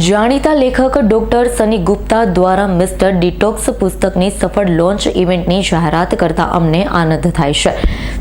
જાણીતા લેખક ડોક્ટર સની ગુપ્તા દ્વારા મિસ્ટર ડિટોક્સ પુસ્તકની સફળ લોન્ચ ઇવેન્ટની જાહેરાત કરતા અમને આનંદ થાય છે.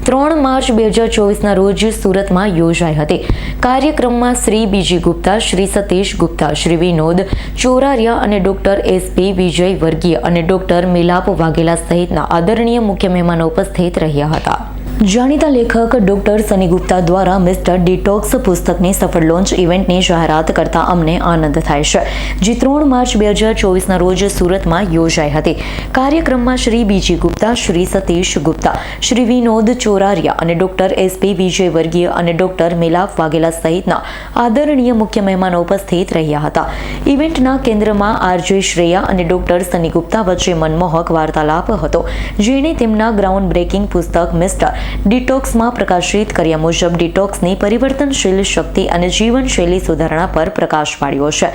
ત્રણ માર્ચ બે હજાર ચોવીસના રોજ સુરતમાં યોજાઈ હતી. કાર્યક્રમમાં શ્રી બીજી ગુપ્તા, શ્રી સતીશ ગુપ્તા, શ્રી વિનોદ ચોરારિયા અને ડોક્ટર એસપી વિજય વર્ગીય અને ડોક્ટર મિલાપ વાઘેલા સહિતના આદરણીય મુખ્ય મહેમાનો ઉપસ્થિત રહ્યા હતા. જાણીતા લેખક ડોક્ટર સની ગુપ્તા દ્વારા મિસ્ટર ડિટોક્સ પુસ્તકની સફળ લોન્ચ ઇવેન્ટની જાહેરાત કરતા અમને આનંદ થાય છે. જે ત્રણ માર્ચ બે હજાર ચોવીસના રોજ સુરતમાં યોજાઈ હતી. કાર્યક્રમમાં શ્રી બીજી ગુપ્તા, શ્રી સતીશ ગુપ્તા, શ્રી વિનોદ ચોરારિયા અને ડોક્ટર એસપી વિજય વર્ગીય અને ડોક્ટર મિલાપ વાઘેલા સહિતના આદરણીય મુખ્ય મહેમાનો ઉપસ્થિત રહ્યા હતા. ઇવેન્ટના કેન્દ્રમાં આરજે શ્રેયા અને ડોક્ટર સની ગુપ્તા વચ્ચે મનમોહક વાર્તાલાપ હતો, જેણે તેમના ગ્રાઉન્ડ બ્રેકિંગ પુસ્તક મિસ્ટર ડિટોક્સમાં પ્રકાશિત કર્યા મુજબ ડિટોક્સની પરિવર્તનશીલ શક્તિ અને જીવનશૈલી સુધારણા પર પ્રકાશ પાડ્યો છે.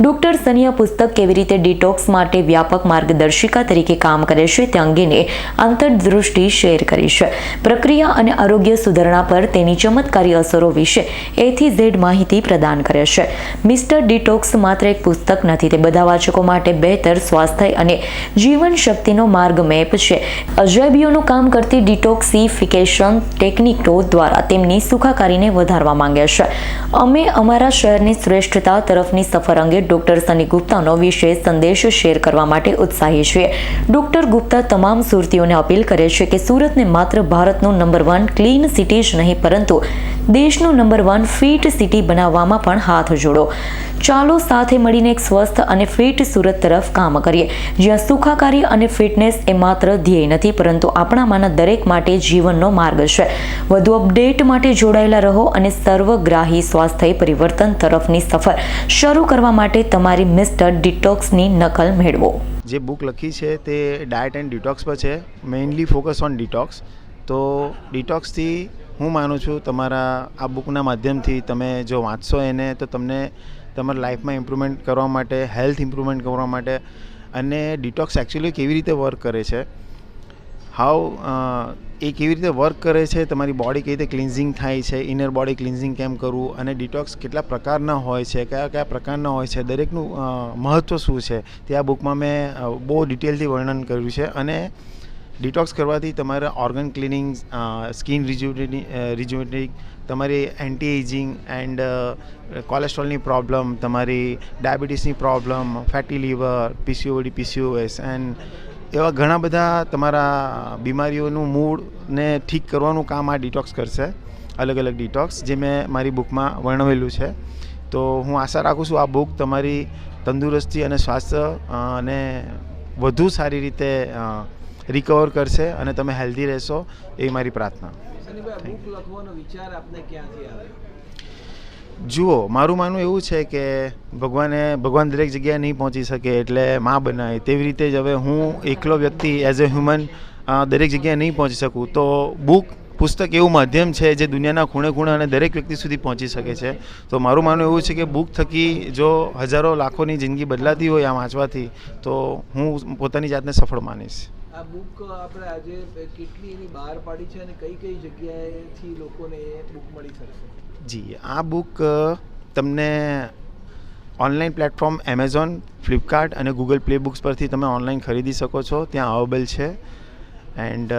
ડોક્ટર સનિયા પુસ્તક કેવી રીતે ડિટોક્સ માટે વ્યાપક માર્ગદર્શિકા તરીકે કામ કરે છે તે અંગેની આંતરદૃષ્ટિ શેર કરી છે. પ્રક્રિયા અને આરોગ્ય સુધારણા પર તેની ચમત્કારી અસરો વિશે એથી ઝેડ માહિતી પ્રદાન કરે છે. મિસ્ટર ડિટોક્સ માત્ર એક પુસ્તક નથી, તે બધા વાચકો માટે બહેતર સ્વાસ્થ્ય અને જીવન શક્તિનો માર્ગ મેપ છે. અજાયબીઓનું કામ કરતી ડિટોક્સિફિકેશન ટેકનિકો દ્વારા તેમની સુખાકારીને વધારવા માંગે છે. અમે અમારા શહેરની શ્રેષ્ઠતા તરફની સફર અંગે ડોક્ટર સની ગુપ્તાનો વિશેષ સંદેશ શેર કરવા માટે ઉત્સાહી છીએ. ડોક્ટર ગુપ્તા તમામ સુરતીઓને અપીલ કરે છે કે સુરતને માત્ર ભારતનું નંબર વન ક્લીન સિટી જ નહીં, પરંતુ દેશનું નંબર વન ફિટ સિટી બનાવવામાં પણ હાથ જોડો. ચાલો સાથે મળીને એક સ્વસ્થ અને ફિટ સુરત તરફ કામ કરીએ. જ્યાં સુખાકારી અને ફિટનેસ એ માત્ર ધ્યેય નથી, પરંતુ આપણામાંના દરેક માટે જીવનનો માર્ગ છે. વધુ અપડેટ માટે જોડાયેલા રહો અને સર્વગ્રાહી સ્વાસ્થ્ય પરિવર્તન તરફની સફર શરૂ કરવા માટે તમારી મિસ્ટર ડિટોક્સની નકલ મેળવો. જે બુક લખી છે તે ડાયટ એન્ડ ડિટોક્સ પર છે, મેઇનલી ફોકસ ઓન ડિટોક્સ. તો ડિટોક્સથી હું માનું છું તમારા આ બુકના માધ્યમથી તમે જો વાંચશો એને, તો તમને તમારા લાઈફમાં ઇમ્પ્રુવમેન્ટ કરવા માટે, હેલ્થ ઇમ્પ્રુવમેન્ટ કરવા માટે અને ડિટોક્સ એકચ્યુઅલી કેવી રીતે વર્ક કરે છે? હાઉ એ કેવી રીતે વર્ક કરે છે? તમારી બોડી કેવી રીતે ક્લિન્ઝિંગ થાય છે? ઇનર બોડી ક્લિન્ઝિંગ કેમ કરવું? અને ડિટોક્સ કેટલા પ્રકારના હોય છે? કયા કયા પ્રકારના હોય છે? દરેકનું મહત્ત્વ શું છે? તે આ બુકમાં મેં બહુ ડિટેલથી વર્ણન કર્યું છે અને ડિટોક્સ કરવાથી તમારા organ cleaning skin rejuvenating rejuvenating તમારી એન્ટી એજિંગ એન્ડ કોલેસ્ટ્રોલની પ્રોબ્લેમ, તમારી ડાયાબિટીસની problem, fatty liver, PCOD, PCOS and એવા ઘણા બધા તમારા બીમારીઓનું મૂળને ઠીક કરવાનું કામ આ ડિટોક્સ કરશે. અલગ અલગ ડિટોક્સ જે મેં મારી બુકમાં વર્ણવેલું છે. તો હું આશા રાખું છું આ બુક તમારી તંદુરસ્તી અને સ્વાસ્થ્ય અને વધુ સારી રીતે રિકવર કરશે અને તમે હેલ્ધી રહેશો એ મારી પ્રાર્થના. જુઓ મારું માનવું એવું છે કે ભગવાને ભગવાન દરેક જગ્યાએ નહીં પહોંચી શકે એટલે માં બનાવે તેવી રીતે જ હવે હું એકલો વ્યક્તિ એઝ અ હ્યુમન દરેક જગ્યાએ નહીં પહોંચી શકું. તો બુક પુસ્તક એવું માધ્યમ છે જે દુનિયાના ખૂણે ખૂણે અને દરેક વ્યક્તિ સુધી પહોંચી શકે છે. તો મારું માનવું એવું છે કે બુક થકી જો હજારો લાખોની જિંદગી બદલાતી હોય આ વાંચવાથી તો હું પોતાની જાતને સફળ માનીશ. આ બુક આપણે આજે કેટલી એની બહાર પાડી છે અને કઈ કઈ જગ્યાએથી લોકોને એ બુક મળી શકશે જી આ બુક તમને ઓનલાઈન પ્લેટફોર્મ એમેઝોન ફ્લિપકાર્ટ અને ગૂગલ પ્લે બુક્સ પરથી તમે ઓનલાઈન ખરીદી શકો છો. ત્યાં અવેલેબલ છે. એન્ડ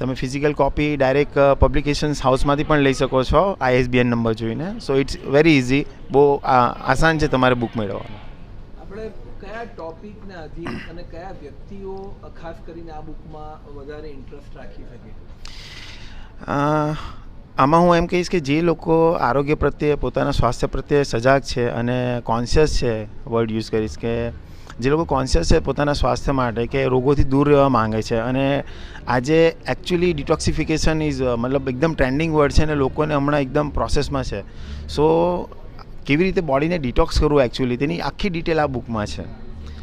તમે ફિઝિકલ કોપી ડાયરેક્ટ પબ્લિકેશન્સ હાઉસમાંથી પણ લઈ શકો છો આઈએસબીએન નંબર જોઈને. સો ઇટ્સ વેરી ઇઝી બહુ આસાન છે તમારે બુક મેળવવાનું. આપણે કયા ટોપિકને આધીન અને કયા વ્યક્તિઓ, ખાસ કરીને આ બુકમાં વધારે ઇન્ટરેસ્ટ રાખી શકે? આમાં હું એમ કહીશ કે જે લોકો આરોગ્ય પ્રત્યે, પોતાના સ્વાસ્થ્ય પ્રત્યે સજાગ છે અને કોન્શિયસ છે વર્ડ યુઝ કરીશ કે જે લોકો કોન્શિયસ છે પોતાના સ્વાસ્થ્ય માટે કે રોગોથી દૂર રહેવા માંગે છે અને આજે એકચ્યુઅલી ડિટોક્સિફિકેશન ઇઝ મતલબ એકદમ ટ્રેન્ડિંગ વર્ડ છે અને લોકોને હમણાં એકદમ પ્રોસેસમાં છે. સો કેવી રીતે બોડીને ડિટોક્સ કરવું એકચ્યુઅલી તેની આખી ડિટેલ આ બુકમાં છે.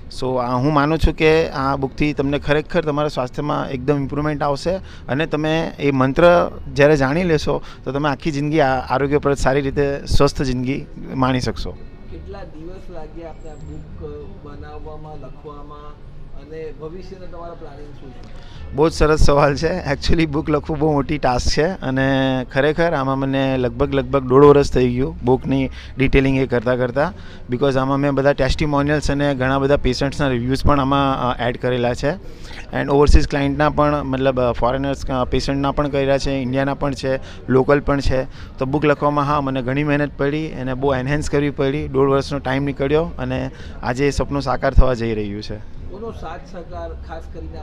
સો આ હું માનું છું કે આ બુકથી તમને ખરેખર તમારા સ્વાસ્થ્યમાં એકદમ ઇમ્પ્રુવમેન્ટ આવશે અને તમે એ મંત્ર જ્યારે જાણી લેશો, તો તમે આખી જિંદગી આરોગ્ય પર સારી રીતે સ્વસ્થ જિંદગી માણી શકશો. કેટલા દિવસ લાગ્યા આપણે બુક બનાવવામાં, લખવામાં? બહુ જ સરસ સવાલ છે. એકચ્યુઅલી બુક લખવું બહુ મોટી ટાસ્ક છે અને ખરેખર આમાં મને લગભગ લગભગ દોઢ વર્ષ થઈ ગયું બુકની ડિટેલિંગ એ કરતાં કરતાં. બિકોઝ આમાં મેં બધા ટેસ્ટિમોનિયલ્સ અને ઘણા બધા પેશન્ટ્સના રિવ્યૂઝ પણ આમાં એડ કરેલા છે. એન્ડ ઓવરસીઝ ક્લાયન્ટના પણ, મતલબ ફોરેનર્સ પેશન્ટના પણ કર્યા છે ઇન્ડિયાના પણ છે લોકલ પણ છે. તો બુક લખવામાં હા, મને ઘણી મહેનત પડી અને બહુ એન્હેન્સ કરવી પડી. દોઢ વર્ષનો ટાઈમ નીકળ્યો અને આજે એ સપનું સાકાર થવા જઈ રહ્યું છે. સાથ સહકાર ખાસ કરીને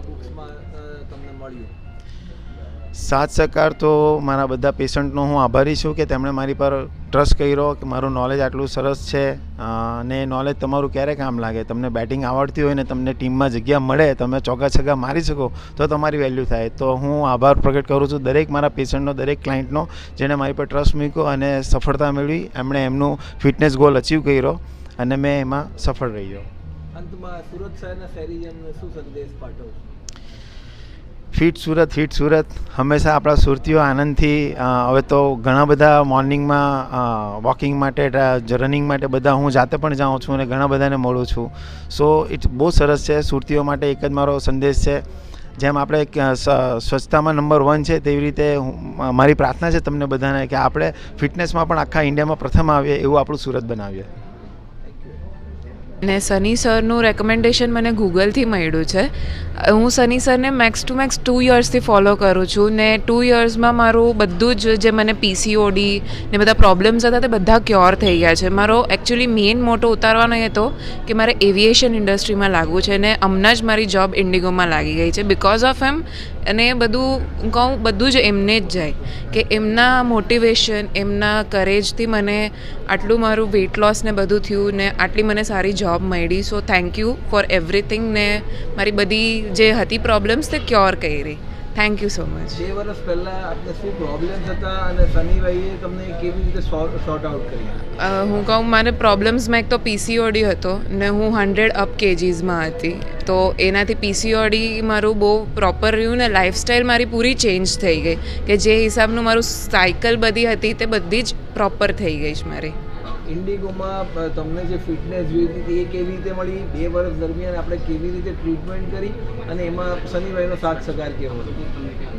સાથ સહકાર તો મારા બધા પેશન્ટનો હું આભારી છું કે તેમણે મારી પર ટ્રસ્ટ કર્યો કે મારું નોલેજ આટલું સરસ છે અને નોલેજ તમારું ક્યારે કામ લાગે? તમને બેટિંગ આવડતી હોય ને તમને ટીમમાં જગ્યા મળે, તમે ચોગ્ગા છગ્ગા મારી શકો, તો તમારી વેલ્યુ થાય. તો હું આભાર પ્રગટ કરું છું દરેક મારા પેશન્ટનો, દરેક ક્લાયન્ટનો જેણે મારી પર ટ્રસ્ટ મૂક્યો અને સફળતા મેળવી. એમણે એમનું ફિટનેસ ગોલ અચીવ કર્યો અને મેં એમાં સફળ રહ્યો. અંતમાં સુરત ફિટ સુરત ફિટ સુરત. હંમેશા આપણા સુરતીઓ આનંદથી હવે તો ઘણા બધા મોર્નિંગમાં વોકિંગ માટે રનિંગ માટે બધા હું જાતે પણ જાઉં છું અને ઘણા બધાને મળું છું. સો ઇટ્સ બહુ સરસ છે. સુરતીઓ માટે એક જ મારો સંદેશ છે. જેમ આપણે સ્વચ્છતામાં નંબર વન છે, તેવી રીતે મારી પ્રાર્થના છે તમને બધાને કે આપણે ફિટનેસમાં પણ આખા ઇન્ડિયામાં પ્રથમ આવીએ એવું આપણું સુરત બનાવીએ. ને સની સરનું રેકમેન્ડેશન મને ગૂગલથી મળ્યું છે. હું સની સરને મેક્સ ટુ મેક્સ ટુ યર્સથી ફોલો કરું છું ને ટુ યર્સમાં મારું બધું જ જે મને પીસીઓડી ને બધા પ્રોબ્લેમ્સ હતા તે બધા ક્યોર થઈ ગયા છે. મારો એકચ્યુઅલી મેઇન મોટો ઉતારવાનો એ હતો કે મારે એવિએશન ઇન્ડસ્ટ્રીમાં લાગવું છે ને હમણાં જ મારી જોબ ઇન્ડિગોમાં લાગી ગઈ છે. બિકોઝ ઓફ એમ અને બધું, હું કહું, બધું જ એમને જ જાય. કે એમના મોટિવેશન એમના કરેજથી મને આટલું મારું વેઇટ લોસ ને બધું થયું ને આટલી મને સારી જોબ મળી. So thank you for everything ને મારી બધી જે હતી પ્રોબ્લેમ્સ તે ક્યોર કરી. થેન્ક યુ સો મચ બે વર્ષ પહેલા આપને શું પ્રોબ્લેમ્સ હતા અને સનીભાઈએ તમને કેવી રીતે શોર્ટ આઉટ કરી? હું કહું મારે પ્રોબ્લેમ્સમાં એક તો પીસીઓડી હતો ને હું હંડ્રેડ અપ કેજીસમાં હતી. તો એનાથી પીસીઓડી મારું બહુ પ્રોપર રહ્યું ને લાઈફસ્ટાઈલ મારી પૂરી ચેન્જ થઈ ગઈ. કે જે હિસાબનું મારું સાયકલ બધી હતી તે બધી જ પ્રોપર થઈ ગઈ છે મારી. ઇન્ડિગોમાં તમને જે ફિટનેસ જોઈતી હતી એ કેવી રીતે મળી? બે વર્ષ દરમિયાન આપણે કેવી રીતે ટ્રીટમેન્ટ કરી અને એમાં સનીભાઈનો સાથ સહકાર કેવો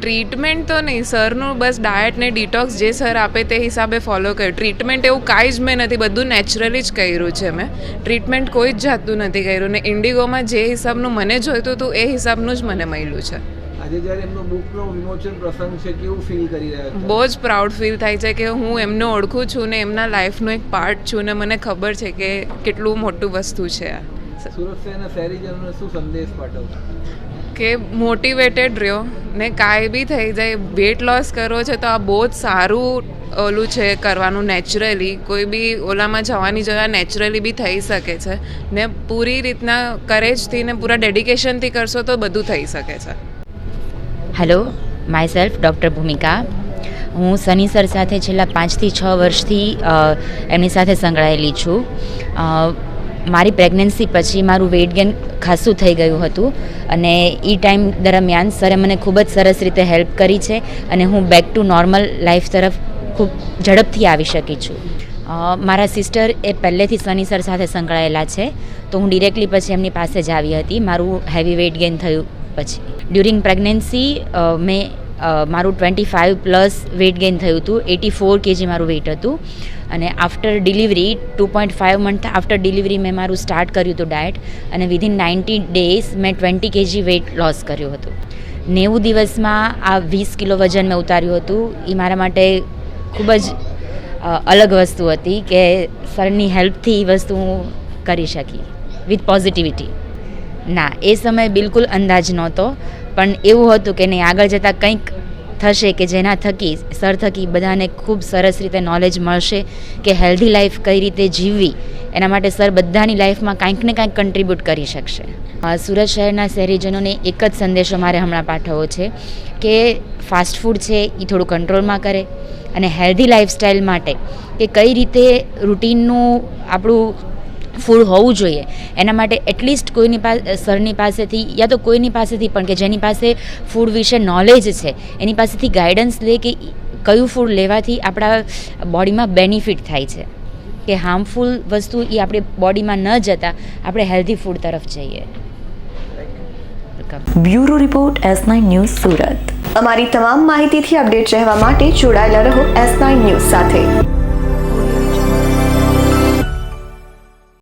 ટ્રીટમેન્ટ તો નહીં, સરનું બસ ડાયટ ને ડિટોક્સ જે સર આપે તે હિસાબે ફોલો કર્યું. ટ્રીટમેન્ટ એવું કાંઈ જ મેં નથી, બધું નેચરલી જ કર્યું છે મેં. ટ્રીટમેન્ટ કોઈ જ જાતનું નથી કર્યું ને ઇન્ડિગોમાં જે હિસાબનું મને જોઈતું હતું, એ હિસાબનું જ મને મળ્યું છે. આજે જ્યારે એમનો બુકનો વિમોચન પ્રસંગ છે કેવું ફીલ કરી રહ્યા છો? બહુ જ પ્રાઉડ ફીલ થાય છે કે હું એમને ઓળખું છું ને એમના લાઈફનો એક પાર્ટ છું ને મને ખબર છે કે કેટલું મોટું વસ્તુ છે આ. સુરત શહેરના શહેરીજનોને શું સંદેશ પાઠવશો કે મોટિવેટેડ રહ્યો ને કાંઈ બી થઈ જાય વેટ લોસ કરો છે તો આ બહુ જ સારું ઓલું છે કરવાનું નેચરલી કોઈ બી ઓલામાં જવાની જગ્યા નેચરલી બી થઈ શકે છે ને પૂરી રીતના કરેજથી ને પૂરા ડેડિકેશનથી કરશો તો બધું થઈ શકે છે. હેલો માય સેલ્ફ ડૉક્ટર ભૂમિકા હું સની સર સાથે છેલ્લા પાંચથી છ વર્ષથી એમની સાથે સંકળાયેલી છું. મારી પ્રેગ્નન્સી પછી મારું વેઇટ ગેન ખાસું થઈ ગયું હતું અને એ ટાઈમ દરમિયાન સરે મને ખૂબ જ સરસ રીતે હેલ્પ કરી છે અને હું બેક ટુ નોર્મલ લાઈફ તરફ ખૂબ ઝડપથી આવી શકી છું. મારા સિસ્ટર એ પહેલેથી સની સર સાથે સંકળાયેલા છે, તો હું ડિરેક્ટલી પછી એમની પાસે જ આવી હતી. મારું હેવી વેઇટ ગેઇન થયું પછી. ડ્યુરિંગ પ્રેગ્નન્સી મેં મારું twenty five plus weight gain થયું હતું. એટી ફોર કેજી મારું વેઇટ હતું. અને after delivery two point five month after delivery મેં મારું સ્ટાર્ટ કર્યું હતું ડાયટ અને વિધિન નાઇન્ટી ડેઝ મેં ટ્વેન્ટી કેજી વેઇટ લોસ કર્યું હતું. નેવું દિવસમાં આ વીસ કિલો વજન મેં ઉતાર્યું હતું. એ મારા માટે ખૂબ જ અલગ વસ્તુ હતી કે સરની હેલ્પથી એ વસ્તુ હું કરી શકી. વિથ પોઝિટિવિટી ના, એ સમયે બિલકુલ અંદાજ નહોતો. પણ એવું હતું કે નહીં, આગળ જતાં કંઈક થશે કે જેના થકી, સર થકી બધાને ખૂબ સરસ રીતે નોલેજ મળશે કે હેલ્ધી લાઈફ કઈ રીતે જીવવી, એના માટે સર બધાની લાઈફમાં કાંઈક ને કાંઈક કન્ટ્રીબ્યુટ કરી શકશે. સુરત શહેરના શહેરીજનોને એક જ સંદેશો મારે હમણાં પાઠવવો છે કે ફાસ્ટ ફૂડ છે એ થોડું કંટ્રોલમાં કરે અને હેલ્ધી લાઈફસ્ટાઈલ માટે કે કઈ રીતે રૂટીનનું આપણું ફૂડ હોવું જોઈએ. એના માટે એટલીસ્ટ કોઈની પાસે સરની પાસેથી યા તો કોઈની પાસેથી પણ કે જેની પાસે ફૂડ વિશે નોલેજ છે, એની પાસેથી ગાઈડન્સ લે કે કયું ફૂડ લેવાથી આપણા બોડીમાં બેનિફિટ થાય છે. કે હાર્મફુલ વસ્તુ એ આપણી બોડીમાં ન જતાં આપણે હેલ્ધી ફૂડ તરફ જઈએ. Bureau report S nine news Surat. અમારી તમામ માહિતીથી અપડેટ રહેવા માટે જોડાયેલા રહો એસ નાઇન ન્યૂઝ સાથે.